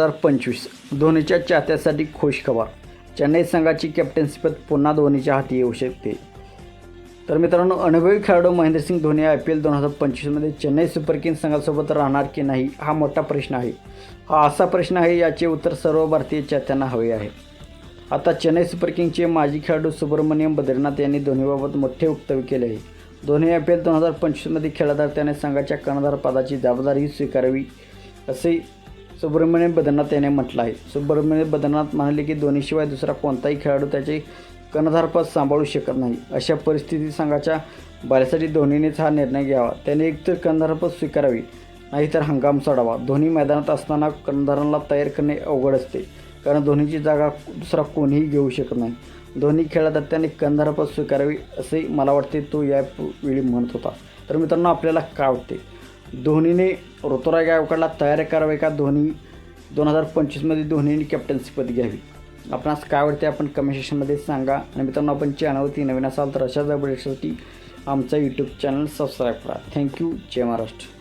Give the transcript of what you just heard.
हजार पंचवीस. धोनीच्या चाहत्यासाठी खुश खबर चेन्नई संघाची कॅप्टन्सीपद पुन्हा धोनीच्या हाती येऊ शकते. तर मित्रांनो अनुभवी खेळाडू Mahendra Singh Dhoni I P L दोन हजार पंचवीसमध्ये चेन्नई सुपर किंग्स संघासोबत राहणार की नाही हा मोठा प्रश्न आहे. हा असा प्रश्न आहे याचे उत्तर सर्व भारतीय चाहत्यांना हवे आहे. आता चेन्नई सुपर किंगचे माजी खेळाडू सुब्रमण्यम बद्रीनाथ यांनी धोनीबाबत मोठे वक्तव्य केले आहे. धोनी आय पी एल दोन हजार पंचवीसमध्ये खेळादार त्याने संघाच्या कर्णधार पदाची जबाबदारी स्वीकारावी असे सुब्रमण्यम बदनाथ याने म्हटलं आहे. सुब्रमण्यम बदनाथ म्हणाले की धोनीशिवाय दुसरा कोणताही खेळाडू त्याचे कर्णधारपद सांभाळू शकत नाही. अशा परिस्थितीत संघाच्या बाल्यासाठी धोनीनेच हा निर्णय घ्यावा. त्याने एकतर कर्णधारपद स्वीकारावी नाहीतर हंगाम सोडावा. धोनी मैदानात असताना कर्णधारांना तयार करणे अवघड असते कारण धोनीची जागा दुसरा कोणीही घेऊ शकत नाही. धोनी खेळात त्याने कर्णधारपद स्वीकारावे असे मला वाटते तो यावेळी म्हणत होता. तर मित्रांनो आपल्याला काय वाटते? धोनीने ऋतुराज गायकवाडला तयार करावे का? धोनी दोन हजार पंचवीसमध्ये धोनीने कॅप्टन्सीपद घ्यावी. आपणास काय वाटते आपण कमेंट सेक्शनमध्ये सांगा. आणि मित्रांनो आपण चॅनलवरती नवीन असाल तर अशाच अपडेट्ससाठी आमचा यूट्यूब चॅनल सबस्क्राईब करा. Thank you Jai Maharashtra.